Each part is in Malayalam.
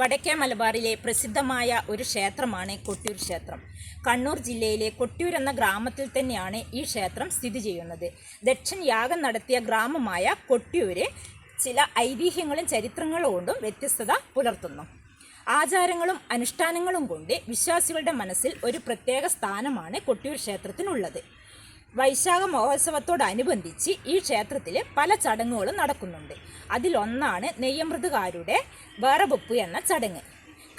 വടക്കേ മലബാറിലെ പ്രസിദ്ധമായ ഒരു ക്ഷേത്രമാണ് കൊട്ടിയൂർ ക്ഷേത്രം. കണ്ണൂർ ജില്ലയിലെ കൊട്ടിയൂർ എന്ന ഗ്രാമത്തിൽ തന്നെയാണ് ഈ ക്ഷേത്രം സ്ഥിതി ചെയ്യുന്നത്. ദക്ഷൻ യാഗം നടത്തിയ ഗ്രാമമായ കൊട്ടിയൂര് ചില ഐതിഹ്യങ്ങളും ചരിത്രങ്ങളും കൊണ്ടും വ്യത്യസ്തത പുലർത്തുന്നു. ആചാരങ്ങളും അനുഷ്ഠാനങ്ങളും കൊണ്ട് വിശ്വാസികളുടെ മനസ്സിൽ ഒരു പ്രത്യേക സ്ഥാനമാണ് കൊട്ടിയൂർ ക്ഷേത്രത്തിനുള്ളത്. വൈശാഖ മഹോത്സവത്തോടനുബന്ധിച്ച് ഈ ക്ഷേത്രത്തിൽ പല ചടങ്ങുകളും നടക്കുന്നുണ്ട്. അതിലൊന്നാണ് നെയ്യമൃതുകാരുടെ വേറവെപ്പ് എന്ന ചടങ്ങ്.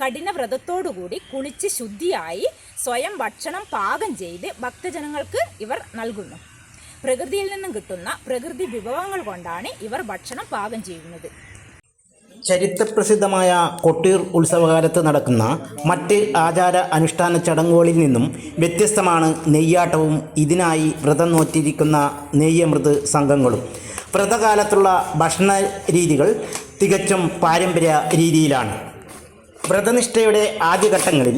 കഠിന വ്രതത്തോടുകൂടി കുളിച്ച് ശുദ്ധിയായി സ്വയം ഭക്ഷണം പാകം ചെയ്ത് ഭക്തജനങ്ങൾക്ക് ഇവർ നൽകുന്നു. പ്രകൃതിയിൽ നിന്നും കിട്ടുന്ന പ്രകൃതി വിഭവങ്ങൾ കൊണ്ടാണ് ഇവർ ഭക്ഷണം പാകം ചെയ്യുന്നത്. ചരിത്രപ്രസിദ്ധമായ കൊട്ടിയൂർ ഉത്സവകാലത്ത് നടക്കുന്ന മറ്റ് ആചാര അനുഷ്ഠാന ചടങ്ങുകളിൽ നിന്നും വ്യത്യസ്തമാണ് നെയ്യാട്ടവും ഇതിനായി വ്രതം നോറ്റിരിക്കുന്ന നെയ്യമൃത് സംഘങ്ങളും. വ്രതകാലത്തുള്ള ഭക്ഷണ രീതികൾ തികച്ചും പാരമ്പര്യ രീതിയിലാണ്. വ്രതനിഷ്ഠയുടെ ആദ്യഘട്ടങ്ങളിൽ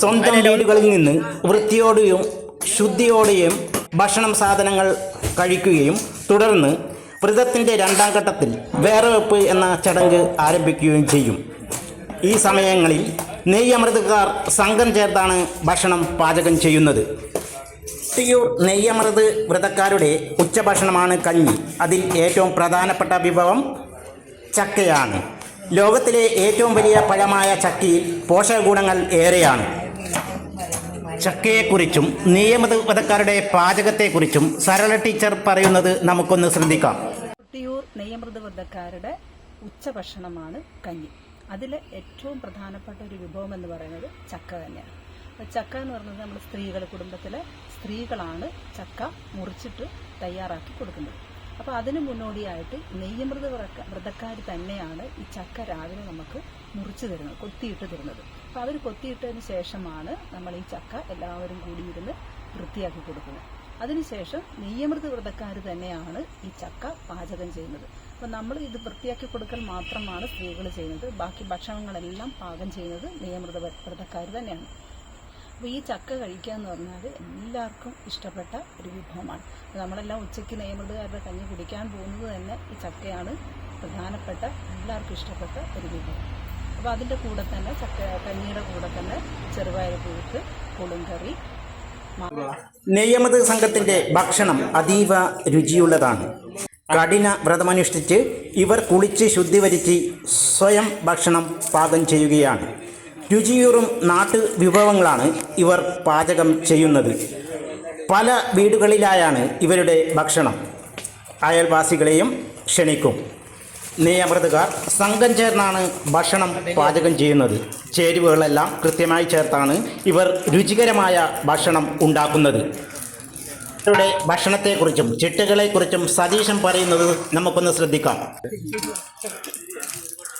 സ്വന്തം വീടുകളിൽ നിന്ന് വൃത്തിയോടെയും ശുദ്ധിയോടെയും ഭക്ഷണം സാധനങ്ങൾ കഴിക്കുകയും തുടർന്ന് വ്രതത്തിന്റെ രണ്ടാം ഘട്ടത്തിൽ വേറെ വെപ്പ് എന്ന ചടങ്ങ് ആരംഭിക്കുകയും ചെയ്യും. ഈ സമയങ്ങളിൽ നെയ്യമൃതക്കാർ സംഘം ചേർത്താണ് ഭക്ഷണം പാചകം ചെയ്യുന്നത്. കൊട്ടിയൂർ നെയ്യമൃത് വ്രതക്കാരുടെ ഉച്ചഭക്ഷണമാണ് കഞ്ഞി. അതിൽ ഏറ്റവും പ്രധാനപ്പെട്ട വിഭവം ചക്കയാണ്. ലോകത്തിലെ ഏറ്റവും വലിയ പഴമായ ചക്കയിൽ പോഷകഗുണങ്ങൾ ഏറെയാണ്. ചക്കയെക്കുറിച്ചും നിയമവധക്കാരുടെ പാചകത്തെക്കുറിച്ചും സരള ടീച്ചർ പറയുന്നത് നമുക്കൊന്ന് ശ്രദ്ധിക്കാം. കൊട്ടിയൂർ നെയ്യമൃത ഉച്ചഭക്ഷണമാണ് കഞ്ഞി. അതിൽ ഏറ്റവും പ്രധാനപ്പെട്ട ഒരു വിഭവം എന്ന് പറയുന്നത് ചക്ക തന്നെയാണ് ചക്ക എന്ന് പറയുന്നത് നമ്മുടെ സ്ത്രീകൾ കുടുംബത്തിലെ സ്ത്രീകളാണ് ചക്ക മുറിച്ചിട്ട് തയ്യാറാക്കി കൊടുക്കുന്നത്. അപ്പോൾ അതിന് മുന്നോടിയായിട്ട് നെയ്യമൃത വ്രതക്കാർ തന്നെയാണ് ഈ ചക്ക രാവിലെ നമുക്ക് മുറിച്ച് തരുന്നത് കൊത്തിയിട്ട് തരുന്നത്. അപ്പോൾ അവർ കൊത്തിയിട്ടതിന് ശേഷമാണ് നമ്മൾ ഈ ചക്ക എല്ലാവരും കൂടി ഇരുന്ന് വൃത്തിയാക്കി കൊടുക്കുന്നത്. അതിനുശേഷം നെയ്യമൃത് വ്രതക്കാർ തന്നെയാണ് ഈ ചക്ക പാചകം ചെയ്യുന്നത്. അപ്പം നമ്മൾ ഇത് വൃത്തിയാക്കി കൊടുക്കൽ മാത്രമാണ് സ്ത്രീകൾ ചെയ്യുന്നത്. ബാക്കി ഭക്ഷണങ്ങളെല്ലാം പാകം ചെയ്യുന്നത് നെയ്യമൃത വ്രതക്കാർ തന്നെയാണ്. അപ്പോൾ ഈ ചക്ക കഴിക്കുക എന്ന് പറഞ്ഞാൽ എല്ലാവർക്കും ഇഷ്ടപ്പെട്ട ഒരു വിഭവമാണ്. നമ്മളെല്ലാം ഉച്ചയ്ക്ക് നെയ്യമൃതകാരുടെ കഞ്ഞി കുടിക്കാൻ പോകുന്നത് തന്നെ ഈ ചക്കയാണ്. പ്രധാനപ്പെട്ട എല്ലാവർക്കും ഇഷ്ടപ്പെട്ട ഒരു വിഭവം. അപ്പോൾ അതിന്റെ കൂടെ തന്നെ ചക്ക കഞ്ഞിയുടെ കൂടെ തന്നെ ചെറുപയർ പുഴുക്ക് പുളുങ്കറി നെയ്യമത് സംഘത്തിന്റെ ഭക്ഷണം അതീവ രുചിയുള്ളതാണ്. കഠിന വ്രതമനുഷ്ഠിച്ച് ഇവർ കുളിച്ച് ശുദ്ധി സ്വയം ഭക്ഷണം പാകം ചെയ്യുകയാണ്. രുചിയൂറും നാട്ടു വിഭവങ്ങളാണ് ഇവർ പാചകം ചെയ്യുന്നത്. പല വീടുകളിലായാണ് ഇവരുടെ ഭക്ഷണം. അയൽവാസികളെയും ക്ഷണിക്കും. നെയ്യമൃതകാർ സംഘം ചേർന്നാണ് ഭക്ഷണം പാചകം ചെയ്യുന്നത്. ചേരുവകളെല്ലാം കൃത്യമായി ചേർത്താണ് ഇവർ രുചികരമായ ഭക്ഷണം ഉണ്ടാക്കുന്നത്. ഇവരുടെ ഭക്ഷണത്തെക്കുറിച്ചും ചിട്ടകളെക്കുറിച്ചും സതീശൻ പറയുന്നത് നമുക്കൊന്ന് ശ്രദ്ധിക്കാം.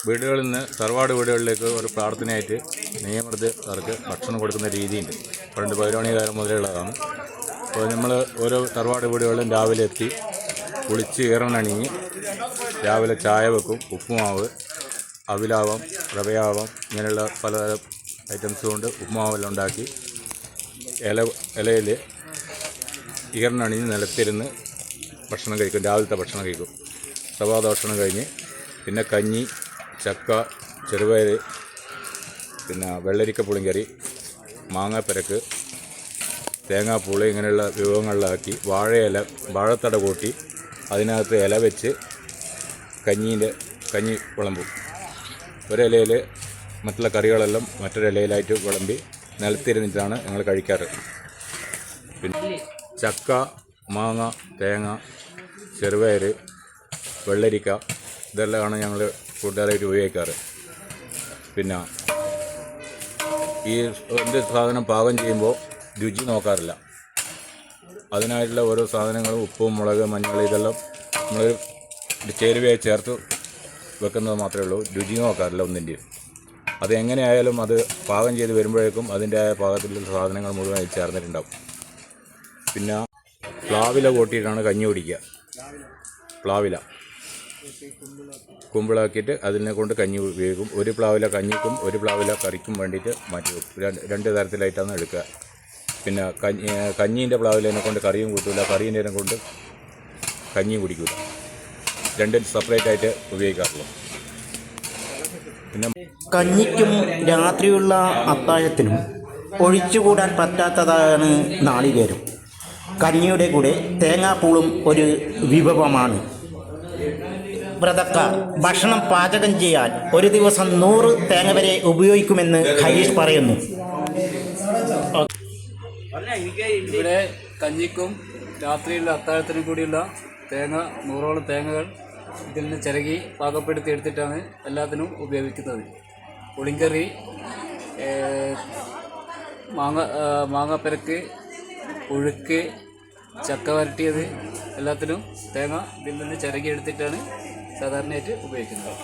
വീടുകളിൽ നിന്ന് തറവാട് വീടുകളിലേക്ക് ഒരു പ്രാർത്ഥനയായിട്ട് നിയമൃതക്കാർക്ക് ഭക്ഷണം കൊടുക്കുന്ന രീതിയുണ്ട്. പണ്ട് പൗരാണിക കാലം മുതലുള്ളതാണ്. അപ്പോൾ നമ്മൾ ഓരോ തറവാട് വീടുകളിലും രാവിലെ എത്തി കുളിച്ച് ഈറനണിഞ്ഞ് രാവിലെ ചായ വെക്കും ഉപ്പുമാവ് അവിലാവം റവയാവം ഇങ്ങനെയുള്ള പലതരം ഐറ്റംസ് കൊണ്ട് ഉപ്പുമാവെല്ലാം ഉണ്ടാക്കി ഇല ഇലയിൽ ഈറനണിഞ്ഞ് നിലത്തിരുന്ന് ഭക്ഷണം കഴിക്കും രാവിലത്തെ ഭക്ഷണം കഴിക്കും. പ്രഭാത ഭക്ഷണം കഴിഞ്ഞ് പിന്നെ കഞ്ഞി ചക്ക ചെറുപയർ പിന്നെ വെള്ളരിക്ക പുളിങ്കറി മാങ്ങാപ്പരക്ക് തേങ്ങാപ്പുളി ഇങ്ങനെയുള്ള വിഭവങ്ങളിലാക്കി വാഴയില വാഴത്തട കൂട്ടി അതിനകത്ത് ഇല വെച്ച് കഞ്ഞീന്റെ കഞ്ഞി വിളമ്പും. ഒരിലയിൽ മറ്റുള്ള കറികളെല്ലാം മറ്റൊരിലയിലായിട്ട് വിളമ്പി നിലത്തിരുന്നിട്ടാണ് ഞങ്ങൾ കഴിക്കാറ്. പിന്നെ ചക്ക മാങ്ങ തേങ്ങ ചെറുപയർ വെള്ളരിക്ക ഇതെല്ലാമാണ് ഞങ്ങൾ കൂടുതലായിട്ട് ഉപയോഗിക്കാറ്. പിന്നെ ഈ എന്ത് സാധനം പാകം ചെയ്യുമ്പോൾ രുചി നോക്കാറില്ല. അതിനായിട്ടുള്ള ഓരോ സാധനങ്ങളും ഉപ്പും മുളക് മഞ്ഞൾ ഇതെല്ലാം നമ്മൾ ചേരുവയായി ചേർത്ത് വെക്കുന്നത് മാത്രമേ ഉള്ളൂ. രുചി നോക്കാറില്ല ഒന്നിന്റെയും അത് എങ്ങനെയായാലും അത് പാകം ചെയ്ത് വരുമ്പോഴേക്കും അതിന്റെ പാകത്തിലുള്ള സാധനങ്ങൾ മുഴുവൻ ചേർന്നിട്ടുണ്ടാവും. പിന്നെ പ്ലാവില കൂട്ടിയിട്ടാണ് കഞ്ഞി കുടിക്കുക. പ്ലാവില. കുമ്പിളാക്കിയിട്ട് അതിനെ കൊണ്ട് കഞ്ഞി ഉപയോഗിക്കും. ഒരു പ്ലാവില കഞ്ഞിക്കും ഒരു പ്ലാവില കറിക്കും വേണ്ടിയിട്ട് മാറ്റി വെക്കും. രണ്ട് രണ്ട് തരത്തിലായിട്ടാണ് എടുക്കുക. പിന്നെ കഞ്ഞി കഞ്ഞീന്റെ പ്ലാവിലേനെ കൊണ്ട് കറിയും കൂട്ടില്ല കറീന്റെ കൊണ്ട് കഞ്ഞിയും കുടിക്കില്ല രണ്ടും സെപ്പറേറ്റ് ആയിട്ട് ഉപയോഗിക്കാറുള്ളൂ. പിന്നെ കഞ്ഞിക്കും രാത്രിയുള്ള അത്താഴത്തിനും ഒഴിച്ചുകൂടാൻ പറ്റാത്തതാണ് നാളികേരം. കഞ്ഞിയുടെ കൂടെ തേങ്ങാപ്പൂളും ഒരു വിഭവമാണ്. വ്രതക്കാർ ഭക്ഷണം പാചകം ചെയ്യാൻ ഒരു ദിവസം നൂറ് തേങ്ങ വരെ ഉപയോഗിക്കുമെന്ന് ഹരീഷ് പറയുന്നു. ഇവിടെ കഞ്ഞിക്കും രാത്രിയുള്ള അത്താഴത്തിനും കൂടിയുള്ള തേങ്ങ നൂറോളം തേങ്ങകൾ ഇതിൽ നിന്ന് ചിരകി പാകപ്പെടുത്തി എടുത്തിട്ടാണ് എല്ലാത്തിനും ഉപയോഗിക്കുന്നത്. പുളിങ്കറി മാങ്ങ മാങ്ങാപ്പരക്ക് പുഴുക്ക് ചക്ക വരട്ടിയത് എല്ലാത്തിനും തേങ്ങ ഇതിൽ നിന്ന് ചിരകി എടുത്തിട്ടാണ് സാധാരണയായിട്ട് ഉപയോഗിക്കുന്നത്.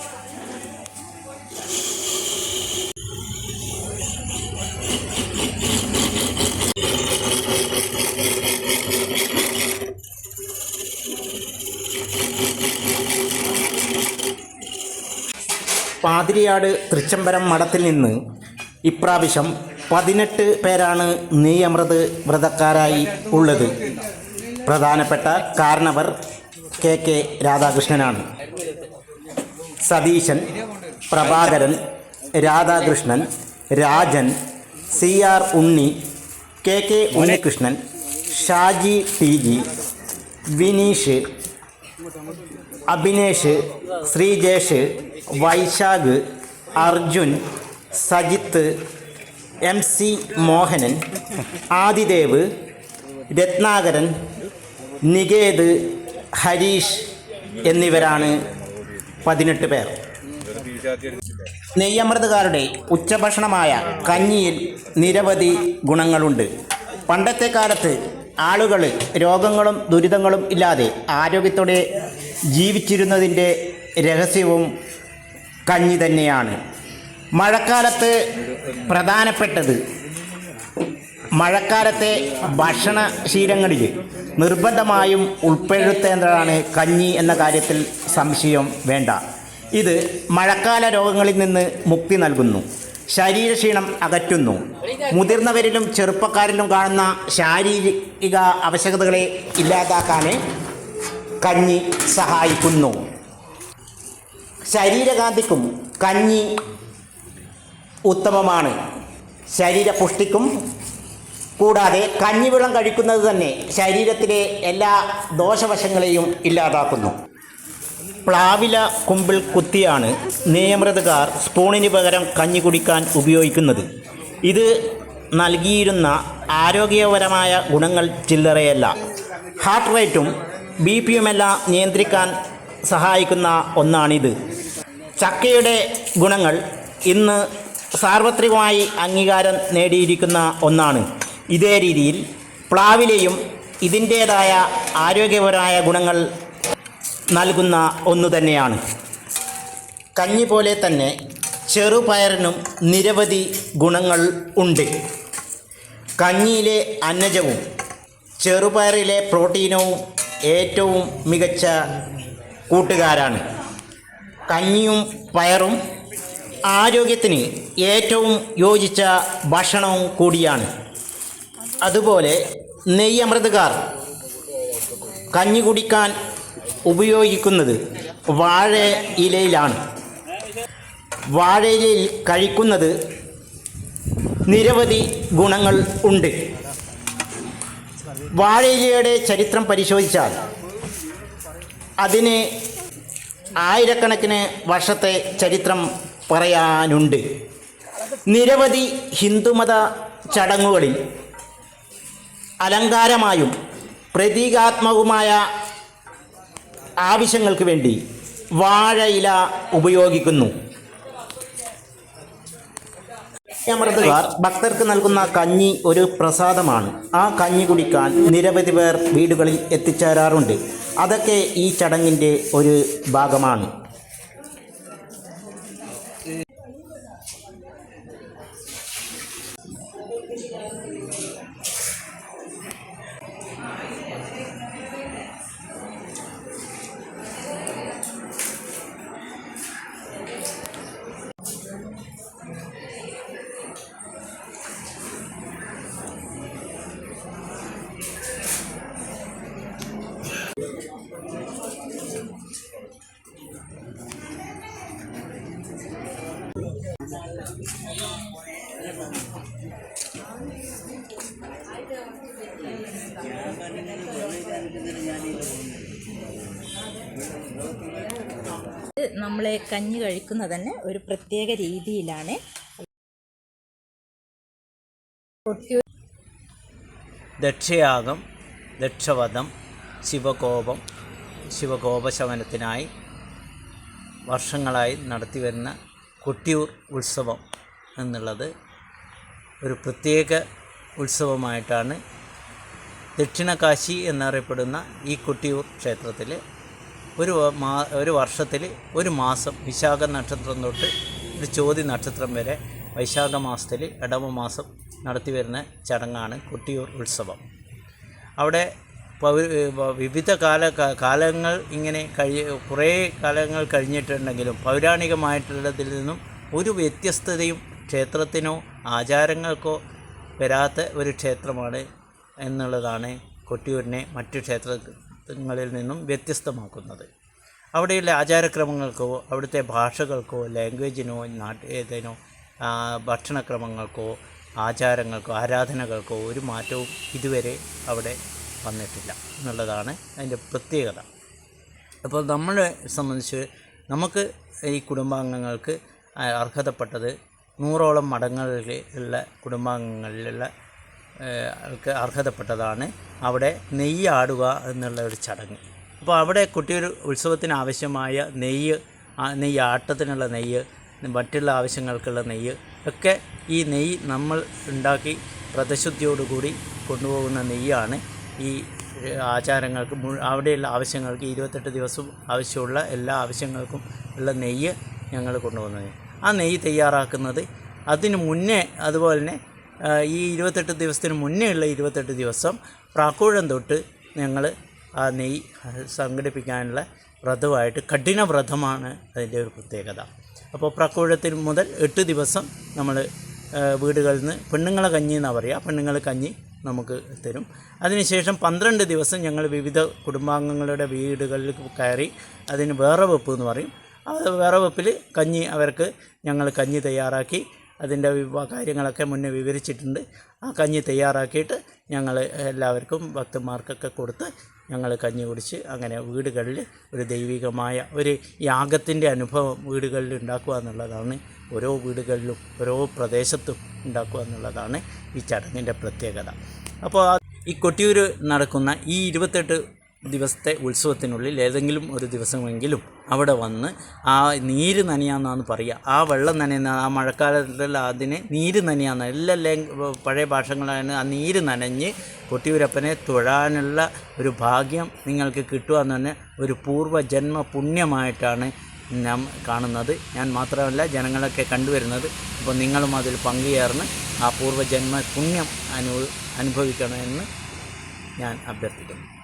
പാതിരിയാട് തൃച്ചംബരം മഠത്തിൽ നിന്ന് ഇപ്രാവശ്യം പതിനെട്ട് പേരാണ് നെയ്യമൃത് വ്രതക്കാരായി ഉള്ളത്. പ്രധാനപ്പെട്ട കാരണവർ K K രാധാകൃഷ്ണനാണ്. Satheesan Prabhakaran Radhakrishnan Rajan C R Unni K K Unnikrishnan Shaji T G Vineesh Abhinesh Sreejesh Vaisakh Arjun Sajith M C Mohanan Adidev Ratnakaran Niketh Harish എന്നിവരാണ് പതിനെട്ട് പേർ. നെയ്യമൃതകാരുടെ ഉച്ചഭക്ഷണമായ കഞ്ഞിയിൽ നിരവധി ഗുണങ്ങളുണ്ട്. പണ്ടത്തെ കാലത്ത് ആളുകൾ രോഗങ്ങളും ദുരിതങ്ങളും ഇല്ലാതെ ആരോഗ്യത്തോടെ ജീവിച്ചിരുന്നതിന്റെ രഹസ്യവും കഞ്ഞി തന്നെയാണ്. മഴക്കാലത്ത് പ്രധാനപ്പെട്ടത് മഴക്കാലത്തെ ഭക്ഷണശീലങ്ങളിൽ നിർബന്ധമായും ഉൾപ്പെടുത്തേണ്ടതാണ് കഞ്ഞി എന്ന കാര്യത്തിൽ സംശയം വേണ്ട. ഇത് മഴക്കാല രോഗങ്ങളിൽ നിന്ന് മുക്തി നൽകുന്നു. ശരീരക്ഷീണം അകറ്റുന്നു. മുതിർന്നവരിലും ചെറുപ്പക്കാരിലും കാണുന്ന ശാരീരിക ആവശ്യകതകളെ ഇല്ലാതാക്കാൻ കഞ്ഞി സഹായിക്കുന്നു. ശരീരകാന്തിക്കും കഞ്ഞി ഉത്തമമാണ്. ശരീരപുഷ്ടിക്കും കൂടാതെ കഞ്ഞിവെള്ളം കഴിക്കുന്നത് തന്നെ ശരീരത്തിലെ എല്ലാ ദോഷവശങ്ങളെയും ഇല്ലാതാക്കുന്നു. പ്ലാവില കുമ്പിൾ കുത്തിയാണ് നിയമൃതകാർ സ്പൂണിന് പകരം കഞ്ഞി കുടിക്കാൻ ഉപയോഗിക്കുന്നത്. ഇത് നൽകിയിരുന്ന ആരോഗ്യപരമായ ഗുണങ്ങൾ ചില്ലറയല്ല. ഹാർട്ട് റേറ്റും ബി പിയുമെല്ലാം നിയന്ത്രിക്കാൻ സഹായിക്കുന്ന ഒന്നാണിത്. ചക്കയുടെ ഗുണങ്ങൾ ഇന്ന് സാർവത്രികമായി അംഗീകാരം നേടിയിരിക്കുന്ന ഒന്നാണ്. ഇതേ രീതിയിൽ പ്ലാവിലെയും ഇതിന്റേതായ ആരോഗ്യപരമായ ഗുണങ്ങൾ നൽകുന്ന ഒന്നു തന്നെയാണ്. കഞ്ഞി പോലെ തന്നെ ചെറുപയറിനും നിരവധി ഗുണങ്ങൾ ഉണ്ട്. കഞ്ഞിയിലെ അന്നജവും ചെറുപയറിലെ പ്രോട്ടീനവും ഏറ്റവും മികച്ച കൂട്ടുകാരാണ്. കഞ്ഞിയും പയറും ആരോഗ്യത്തിന് ഏറ്റവും യോജിച്ച ഭക്ഷണവും കൂടിയാണ്. അതുപോലെ നെയ്യമൃതുകാർ കഞ്ഞി കുടിക്കാൻ ഉപയോഗിക്കുന്നത് വാഴ ഇലയിലാണ്. വാഴയിലയിൽ കഴിക്കുന്നത് നിരവധി ഗുണങ്ങൾ ഉണ്ട്. വാഴയിലയുടെ ചരിത്രം പരിശോധിച്ചാൽ അതിന് ആയിരക്കണക്കിന് വർഷത്തെ ചരിത്രം പറയാനുണ്ട്. നിരവധി ഹിന്ദുമത ചടങ്ങുകളിൽ അലങ്കാരമായും പ്രതീകാത്മകവുമായ ആവശ്യങ്ങൾക്ക് വേണ്ടി വാഴയില ഉപയോഗിക്കുന്നു. അമൃതകാർ ഭക്തർക്ക് നൽകുന്ന കഞ്ഞി ഒരു പ്രസാദമാണ്. ആ കഞ്ഞി കുടിക്കാൻ നിരവധി പേർ വീടുകളിൽ എത്തിച്ചേരാറുണ്ട്. അതൊക്കെ ഈ ചടങ്ങിന്റെ ഒരു ഭാഗമാണ്. നമ്മൾ കഞ്ഞി കഴിക്കുന്നത് തന്നെ ഒരു പ്രത്യേക രീതിയിലാണ്. ദക്ഷയാഗം ദക്ഷവധം ശിവകോപം ശിവകോപശമനത്തിനായി വർഷങ്ങളായി നടത്തിവരുന്ന കൊട്ടിയൂർ ഉത്സവം എന്നുള്ളത് ഒരു പ്രത്യേക ഉത്സവമായിട്ടാണ് ദക്ഷിണകാശി എന്നറിയപ്പെടുന്ന ഈ കൊട്ടിയൂർ ക്ഷേത്രത്തിൽ ഒരു മാ ഒരു വർഷത്തിൽ ഒരു മാസം വിശാഖ നക്ഷത്രം തൊട്ട് ഒരു ചോതി നക്ഷത്രം വരെ വൈശാഖ മാസത്തിൽ ഇടവ മാസം നടത്തിവരുന്ന ചടങ്ങാണ് കൊട്ടിയൂർ ഉത്സവം. അവിടെ വിവിധ കാല കാലങ്ങൾ ഇങ്ങനെ കഴി കുറേ കാലങ്ങൾ കഴിഞ്ഞിട്ടുണ്ടെങ്കിലും പൗരാണികമായിട്ടുള്ളതിൽ നിന്നും ഒരു വ്യത്യസ്തതയും ക്ഷേത്രത്തിനോ ആചാരങ്ങൾക്കോ വരാത്ത ഒരു ക്ഷേത്രമാണ് എന്നുള്ളതാണ് കൊട്ടിയൂരിനെ മറ്റു ക്ഷേത്രങ്ങളിൽ നിന്നും വ്യത്യസ്തമാക്കുന്നത്. അവിടെയുള്ള ആചാരക്രമങ്ങൾക്കോ അവിടുത്തെ ഭാഷകൾക്കോ ലാംഗ്വേജിനോ നാട്ട് ഏതിനോ ഭക്ഷണക്രമങ്ങൾക്കോ ആചാരങ്ങൾക്കോ ആരാധനകൾക്കോ ഒരു മാറ്റവും ഇതുവരെ അവിടെ വന്നിട്ടില്ല. എന്നുള്ളതാണ് അതിന്റെ പ്രത്യേകത. അപ്പോൾ നമ്മളെ സംബന്ധിച്ച് നമുക്ക് ഈ കുടുംബാംഗങ്ങൾക്ക് അർഹതപ്പെട്ടത് നൂറോളം മഠങ്ങളിൽ ഉള്ള കുടുംബാംഗങ്ങളിലുള്ള ആൾക്ക് അർഹതപ്പെട്ടതാണ് അവിടെ നെയ്യാടുക എന്നുള്ള ഒരു ചടങ്ങ്. അപ്പോൾ അവിടെ കുട്ടിയൊരു ഉത്സവത്തിന് ആവശ്യമായ നെയ്യ് നെയ്യ് ആട്ടത്തിനുള്ള നെയ്യ് മറ്റുള്ള ആവശ്യങ്ങൾക്കുള്ള നെയ്യ് ഒക്കെ ഈ നെയ്യ് നമ്മൾ ഉണ്ടാക്കി വ്രതശുദ്ധിയോടുകൂടി കൊണ്ടുപോകുന്ന നെയ്യാണ് ഈ ആചാരങ്ങൾക്ക് അവിടെയുള്ള ആവശ്യങ്ങൾക്ക് ഇരുപത്തെട്ട് ദിവസം ആവശ്യമുള്ള എല്ലാ ആവശ്യങ്ങൾക്കും ഉള്ള നെയ്യ് ഞങ്ങൾ കൊണ്ടുപോകുന്നത് ആ നെയ്യ് തയ്യാറാക്കുന്നത് അതിന് മുന്നേ അതുപോലെ തന്നെ ഈ ഇരുപത്തെട്ട് ദിവസത്തിന് മുന്നേ ഉള്ള ഇരുപത്തെട്ട് ദിവസം പ്രാക്കൂഴം തൊട്ട് ഞങ്ങൾ ആ നെയ്യ് സംഘടിപ്പിക്കാനുള്ള വ്രതമായിട്ട് കഠിന വ്രതമാണ് അതിന്റെ ഒരു പ്രത്യേകത. അപ്പോൾ പ്രാക്കൂഴത്തിൽ മുതൽ എട്ട് ദിവസം നമ്മൾ വീടുകളിൽ നിന്ന് പെണ്ണുങ്ങളെ കഞ്ഞി എന്നാണ് പറയുക പെണ്ണുങ്ങൾ കഞ്ഞി നമുക്ക് തരും. അതിനുശേഷം പന്ത്രണ്ട് ദിവസം ഞങ്ങൾ വിവിധ കുടുംബാംഗങ്ങളുടെ വീടുകളിൽ കയറി അതിന് വേറെ വെപ്പ് എന്ന് പറയും. ആ വേറെ വെപ്പിൽ കഞ്ഞി അവർക്ക് ഞങ്ങൾ കഞ്ഞി തയ്യാറാക്കി അതിന്റെ കാര്യങ്ങളൊക്കെ മുന്നേ വിവരിച്ചിട്ടുണ്ട്. ആ കഞ്ഞി തയ്യാറാക്കിയിട്ട് ഞങ്ങൾ എല്ലാവർക്കും ഭക്തന്മാർക്കൊക്കെ കൊടുത്ത് ഞങ്ങൾ കഞ്ഞി കുടിച്ച് അങ്ങനെ വീടുകളിൽ ഒരു ദൈവികമായ ഒരു യാഗത്തിന്റെ അനുഭവം വീടുകളിൽ ഉണ്ടാക്കുക എന്നുള്ളതാണ്. ഓരോ വീടുകളിലും ഓരോ പ്രദേശത്തും ഉണ്ടാക്കുക എന്നുള്ളതാണ് ഈ ചടങ്ങിന്റെ പ്രത്യേകത. അപ്പോൾ ഈ കൊട്ടിയൂർ നടക്കുന്ന ഈ ഇരുപത്തെട്ട് ദിവസത്തെ ഉത്സവത്തിനുള്ളിൽ ഏതെങ്കിലും ഒരു ദിവസമെങ്കിലും അവിടെ വന്ന് ആ നീര് നനയാന്നാന്ന് പറയുക. ആ വെള്ളം നനയുന്ന ആ മഴക്കാലത്തിൽ അതിനെ നീര് നനയാന്ന് എല്ലാ ലേ പഴയ ഭാഷകളാണ് ആ നീര് നനഞ്ഞ് കൊട്ടിയൂരപ്പനെ തൊഴാനുള്ള ഒരു ഭാഗ്യം നിങ്ങൾക്ക് കിട്ടുക എന്ന് തന്നെ ഒരു പൂർവജന്മ പുണ്യമായിട്ടാണ് ഞാൻ കാണുന്നത്. ഞാൻ മാത്രമല്ല ജനങ്ങളൊക്കെ കണ്ടുവരുന്നത്. അപ്പോൾ നിങ്ങളും അതിൽ പങ്കുചേർന്ന് ആ പൂർവജന്മ പുണ്യം അനു അനുഭവിക്കണമെന്ന് ഞാൻ അഭ്യർത്ഥിക്കുന്നു.